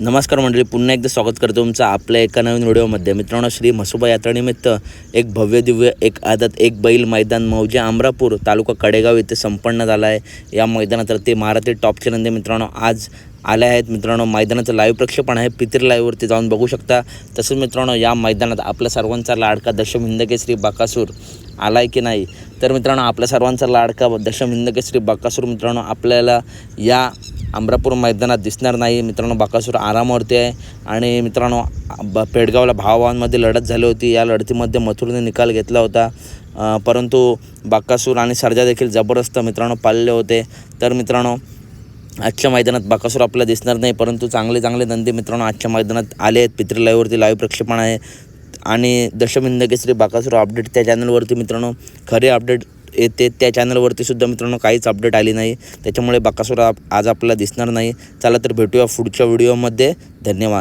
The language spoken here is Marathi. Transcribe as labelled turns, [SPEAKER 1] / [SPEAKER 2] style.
[SPEAKER 1] नमस्कार मंडळी पुन्हा एकदा स्वागत करतो तुमचं आपल्या एका नवीन व्हिडिओमध्ये. मित्रांनो श्री म्हसोबा यात्रेनिमित्त एक भव्य दिव्य एक आदत एक बैल मैदान मौजे आमरापूर तालुका कडेगाव येथे संपन्न झाला आहे. या मैदानात ते महाराष्ट्र टॉपचे नंदी मित्रांनो आज आले आहेत. मित्रांनो मैदानाचं लाईव्ह प्रक्षेपण आहे. पितिर लाईव्हवरती जाऊन बघू शकता. तसंच मित्रांनो या मैदानात आपल्या सर्वांचा लाडका दशम हिंदकेसरी बाकासूर आहे की नाही? तर मित्रांनो आपल्या सर्वांचा लाडका दशम हिंदकेसरी बाकासूर मित्रांनो आपल्याला या अमरापूर मैदानात दिसणार नाही. मित्रांनो बाकासूर आरामावरती आहे. आणि मित्रांनो ब पेडगावला भावभावांमध्ये लढत झाली होती. या लढतीमध्ये मथुरने निकाल घेतला होता. परंतु बाकासूर आणि सरजा देखील जबरदस्त मित्रांनो पाळले होते. तर मित्रांनो आजच्या मैदानात बाकासूर आपल्याला दिसणार नाही. परंतु चांगले चांगले नंदी मित्रांनो आजच्या मैदानात आले आहेत. पित्री लाईव्हवरती लाईव्ह प्रक्षेपण आहे. आणि दशमिंद केसरी बाकासूर अपडेट त्या चॅनलवरती मित्रांनो. खरे अपडेट येते त्या चॅनलवरती सुद्धा मित्रांनो काहीच अपडेट आली नाही. त्याच्यामुळे बाकासूर आज आपल्याला दिसणार नाही. चला तर भेटूया पुढच्या व्हिडिओमध्ये धन्यवाद.